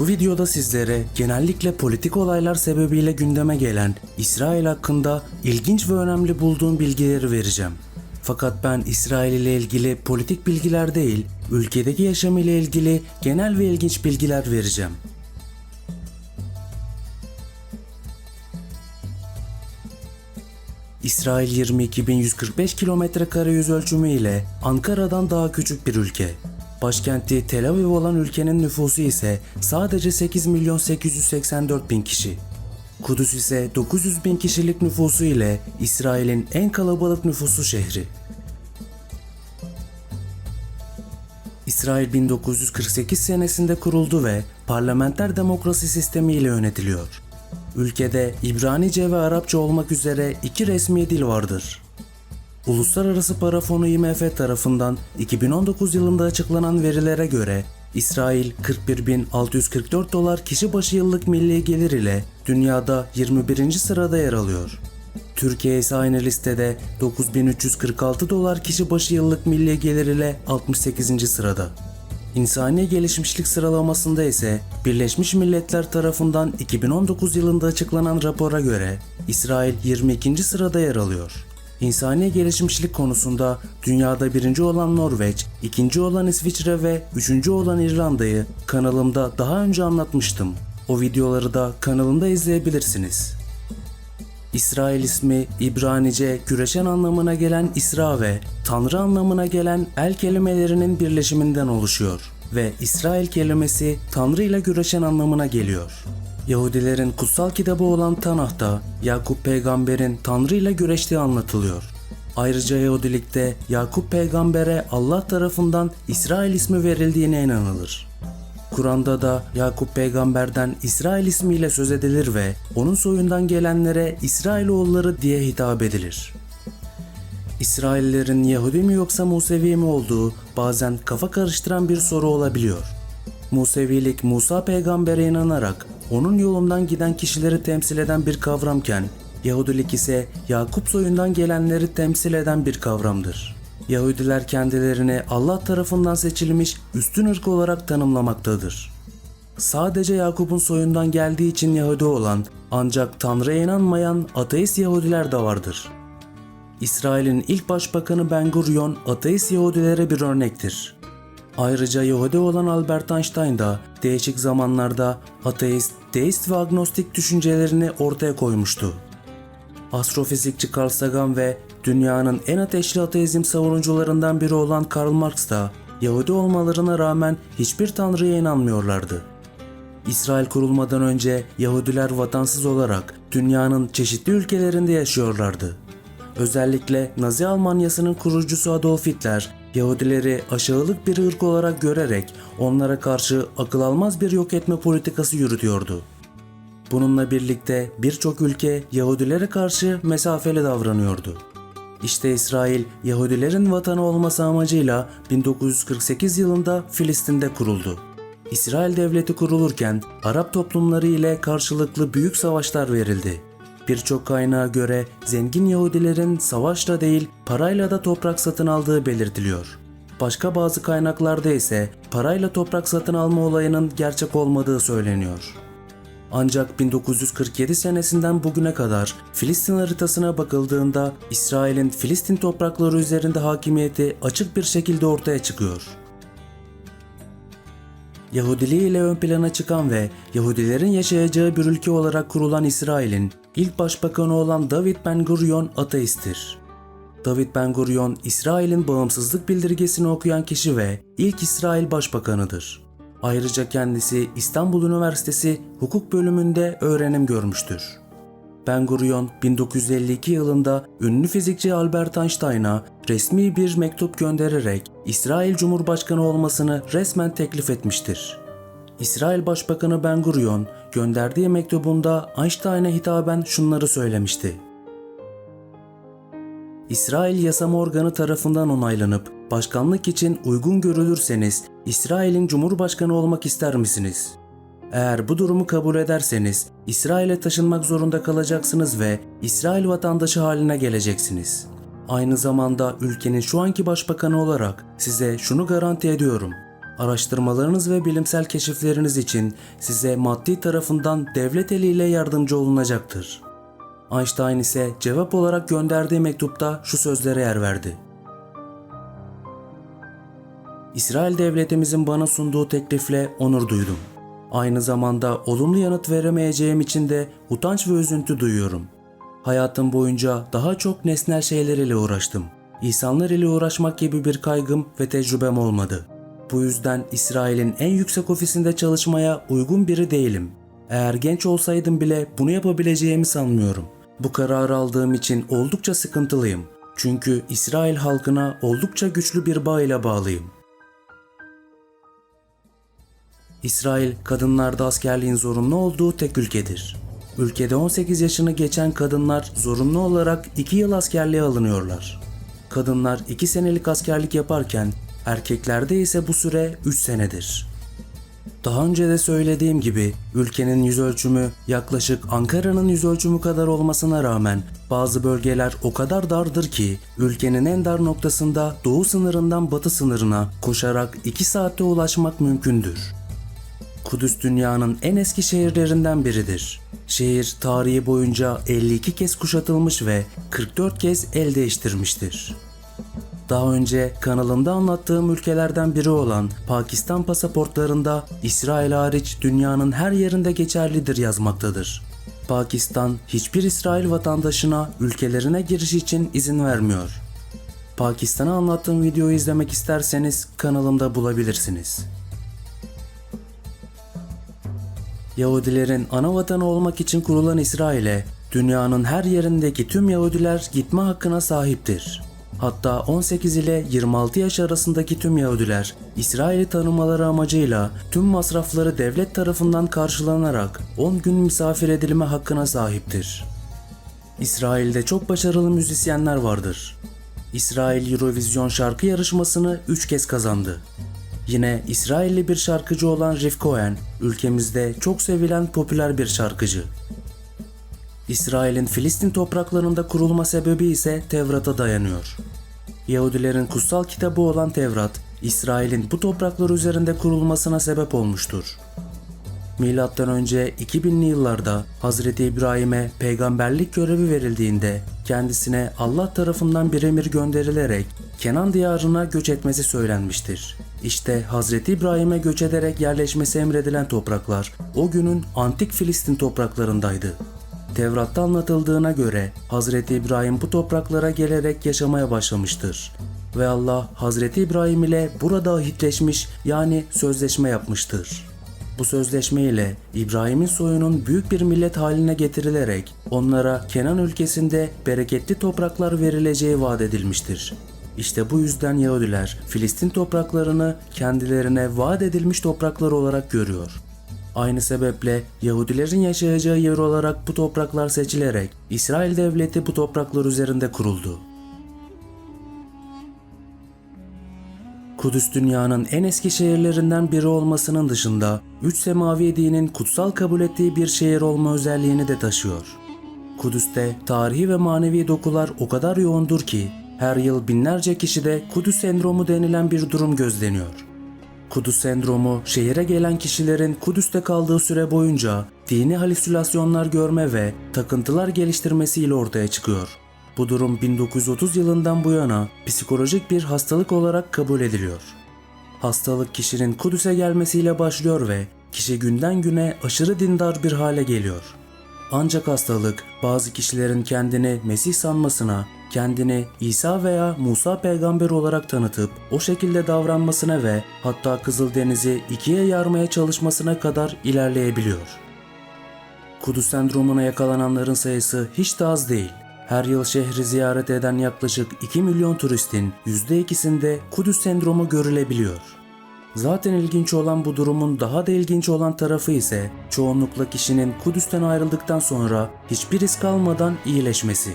Bu videoda sizlere genellikle politik olaylar sebebiyle gündeme gelen İsrail hakkında ilginç ve önemli bulduğum bilgileri vereceğim. Fakat ben İsrail ile ilgili politik bilgiler değil, ülkedeki yaşam ile ilgili genel ve ilginç bilgiler vereceğim. İsrail 22.145 kilometre kare yüz ölçümü ile Ankara'dan daha küçük bir ülke. Başkenti Tel Aviv olan ülkenin nüfusu ise sadece 8 milyon 884 bin kişi. Kudüs ise 900 bin kişilik nüfusu ile İsrail'in en kalabalık nüfuslu şehri. İsrail 1948 senesinde kuruldu ve parlamenter demokrasi sistemi ile yönetiliyor. Ülkede İbranice ve Arapça olmak üzere iki resmi dil vardır. Uluslararası Para Fonu IMF tarafından 2019 yılında açıklanan verilere göre İsrail 41.644 dolar kişi başı yıllık milli gelir ile dünyada 21. sırada yer alıyor. Türkiye ise aynı listede 9346 dolar kişi başı yıllık milli gelir ile 68. sırada. İnsani gelişmişlik sıralamasında ise Birleşmiş Milletler tarafından 2019 yılında açıklanan rapora göre İsrail 22. sırada yer alıyor. İnsani gelişmişlik konusunda dünyada birinci olan Norveç, ikinci olan İsviçre ve üçüncü olan İrlanda'yı kanalımda daha önce anlatmıştım. O videoları da kanalımda izleyebilirsiniz. İsrail ismi İbranice güreşen anlamına gelen İsra ve Tanrı anlamına gelen El kelimelerinin birleşiminden oluşuyor ve İsrail kelimesi Tanrı ile güreşen anlamına geliyor. Yahudilerin kutsal kitabı olan Tanah'ta Yakup peygamberin Tanrı ile güreştiği anlatılıyor. Ayrıca Yahudilikte Yakup peygambere Allah tarafından İsrail ismi verildiğine inanılır. Kur'an'da da Yakup peygamberden İsrail ismiyle söz edilir ve onun soyundan gelenlere İsrailoğulları diye hitap edilir. İsraillerin Yahudi mi yoksa Musevi mi olduğu bazen kafa karıştıran bir soru olabiliyor. Musevilik Musa peygambere inanarak onun yolundan giden kişileri temsil eden bir kavramken Yahudilik ise Yakup soyundan gelenleri temsil eden bir kavramdır. Yahudiler kendilerini Allah tarafından seçilmiş üstün ırk olarak tanımlamaktadır. Sadece Yakup'un soyundan geldiği için Yahudi olan ancak Tanrı'ya inanmayan ateist Yahudiler de vardır. İsrail'in ilk başbakanı Ben Gurion ateist Yahudilere bir örnektir. Ayrıca Yahudi olan Albert Einstein da değişik zamanlarda ateist, deist ve agnostik düşüncelerini ortaya koymuştu. Astrofizikçi Carl Sagan ve dünyanın en ateşli ateizm savunucularından biri olan Karl Marx da Yahudi olmalarına rağmen hiçbir tanrıya inanmıyorlardı. İsrail kurulmadan önce Yahudiler vatansız olarak dünyanın çeşitli ülkelerinde yaşıyorlardı. Özellikle Nazi Almanyası'nın kurucusu Adolf Hitler, Yahudileri aşağılık bir ırk olarak görerek onlara karşı akıl almaz bir yok etme politikası yürütüyordu. Bununla birlikte birçok ülke Yahudilere karşı mesafeli davranıyordu. İşte İsrail, Yahudilerin vatanı olması amacıyla 1948 yılında Filistin'de kuruldu. İsrail devleti kurulurken Arap toplumları ile karşılıklı büyük savaşlar verildi. Birçok kaynağa göre zengin Yahudilerin savaşla değil parayla da toprak satın aldığı belirtiliyor. Başka bazı kaynaklarda ise parayla toprak satın alma olayının gerçek olmadığı söyleniyor. Ancak 1947 senesinden bugüne kadar Filistin haritasına bakıldığında İsrail'in Filistin toprakları üzerinde hakimiyeti açık bir şekilde ortaya çıkıyor. Yahudiliği ile ön plana çıkan ve Yahudilerin yaşayacağı bir ülke olarak kurulan İsrail'in ilk başbakanı olan David Ben Gurion ateisttir. David Ben Gurion, İsrail'in bağımsızlık bildirgesini okuyan kişi ve ilk İsrail başbakanıdır. Ayrıca kendisi İstanbul Üniversitesi hukuk bölümünde öğrenim görmüştür. Ben Gurion 1952 yılında ünlü fizikçi Albert Einstein'a resmi bir mektup göndererek İsrail Cumhurbaşkanı olmasını resmen teklif etmiştir. İsrail Başbakanı Ben Gurion gönderdiği mektubunda Einstein'a hitaben şunları söylemişti. İsrail yasama organı tarafından onaylanıp başkanlık için uygun görülürseniz İsrail'in cumhurbaşkanı olmak ister misiniz? Eğer bu durumu kabul ederseniz İsrail'e taşınmak zorunda kalacaksınız ve İsrail vatandaşı haline geleceksiniz. Aynı zamanda ülkenin şu anki başbakanı olarak size şunu garanti ediyorum. Araştırmalarınız ve bilimsel keşifleriniz için size maddi tarafından devlet eliyle yardımcı olunacaktır. Einstein ise cevap olarak gönderdiği mektupta şu sözlere yer verdi. İsrail devletimizin bana sunduğu teklifle onur duydum. Aynı zamanda olumlu yanıt veremeyeceğim için de utanç ve üzüntü duyuyorum. Hayatım boyunca daha çok nesnel şeyler ile uğraştım. İnsanlar ile uğraşmak gibi bir kaygım ve tecrübem olmadı. Bu yüzden İsrail'in en yüksek ofisinde çalışmaya uygun biri değilim. Eğer genç olsaydım bile bunu yapabileceğimi sanmıyorum. Bu kararı aldığım için oldukça sıkıntılıyım. Çünkü İsrail halkına oldukça güçlü bir bağ ile bağlıyım. İsrail kadınlarda askerliğin zorunlu olduğu tek ülkedir. Ülkede 18 yaşını geçen kadınlar zorunlu olarak 2 yıl askerliğe alınıyorlar. Kadınlar 2 senelik askerlik yaparken erkeklerde ise bu süre 3 senedir. Daha önce de söylediğim gibi ülkenin yüz ölçümü yaklaşık Ankara'nın yüz ölçümü kadar olmasına rağmen bazı bölgeler o kadar dardır ki ülkenin en dar noktasında doğu sınırından batı sınırına koşarak 2 saatte ulaşmak mümkündür. Kudüs dünyanın en eski şehirlerinden biridir. Şehir tarihi boyunca 52 kez kuşatılmış ve 44 kez el değiştirmiştir. Daha önce kanalımda anlattığım ülkelerden biri olan Pakistan pasaportlarında İsrail hariç dünyanın her yerinde geçerlidir yazmaktadır. Pakistan hiçbir İsrail vatandaşına ülkelerine giriş için izin vermiyor. Pakistan'a anlattığım videoyu izlemek isterseniz kanalımda bulabilirsiniz. Yahudilerin ana vatanı olmak için kurulan İsrail'e dünyanın her yerindeki tüm Yahudiler gitme hakkına sahiptir. Hatta 18 ile 26 yaş arasındaki tüm Yahudiler İsrail'i tanımaları amacıyla tüm masrafları devlet tarafından karşılanarak 10 gün misafir edilme hakkına sahiptir. İsrail'de çok başarılı müzisyenler vardır. İsrail Eurovision şarkı yarışmasını 3 kez kazandı. Yine İsrailli bir şarkıcı olan Rif Cohen, ülkemizde çok sevilen popüler bir şarkıcı. İsrail'in Filistin topraklarında kurulma sebebi ise Tevrat'a dayanıyor. Yahudilerin kutsal kitabı olan Tevrat, İsrail'in bu topraklar üzerinde kurulmasına sebep olmuştur. Milattan önce 2000'li yıllarda Hazreti İbrahim'e peygamberlik görevi verildiğinde kendisine Allah tarafından bir emir gönderilerek Kenan diyarına göç etmesi söylenmiştir. İşte Hazreti İbrahim'e göç ederek yerleşmesi emredilen topraklar o günün antik Filistin topraklarındaydı. Tevrat'ta anlatıldığına göre Hazreti İbrahim bu topraklara gelerek yaşamaya başlamıştır. Ve Allah Hazreti İbrahim ile burada ahitleşmiş yani sözleşme yapmıştır. Bu sözleşme ile İbrahim'in soyunun büyük bir millet haline getirilerek onlara Kenan ülkesinde bereketli topraklar verileceği vaat edilmiştir. İşte bu yüzden Yahudiler Filistin topraklarını kendilerine vaat edilmiş topraklar olarak görüyor. Aynı sebeple Yahudilerin yaşayacağı yer olarak bu topraklar seçilerek İsrail devleti bu topraklar üzerinde kuruldu. Kudüs dünyanın en eski şehirlerinden biri olmasının dışında üç semavi dinin kutsal kabul ettiği bir şehir olma özelliğini de taşıyor. Kudüs'te tarihi ve manevi dokular o kadar yoğundur ki her yıl binlerce kişide Kudüs sendromu denilen bir durum gözleniyor. Kudüs sendromu şehire gelen kişilerin Kudüs'te kaldığı süre boyunca dini halüsinasyonlar görme ve takıntılar geliştirmesiyle ortaya çıkıyor. Bu durum 1930 yılından bu yana psikolojik bir hastalık olarak kabul ediliyor. Hastalık kişinin Kudüs'e gelmesiyle başlıyor ve kişi günden güne aşırı dindar bir hale geliyor. Ancak hastalık bazı kişilerin kendini Mesih sanmasına, kendini İsa veya Musa peygamber olarak tanıtıp o şekilde davranmasına ve hatta Kızıldeniz'i ikiye yarmaya çalışmasına kadar ilerleyebiliyor. Kudüs sendromuna yakalananların sayısı hiç de az değil. Her yıl şehri ziyaret eden yaklaşık 2 milyon turistin %2'sinde Kudüs sendromu görülebiliyor. Zaten ilginç olan bu durumun daha da ilginç olan tarafı ise çoğunlukla kişinin Kudüs'ten ayrıldıktan sonra hiçbir risk almadan iyileşmesi.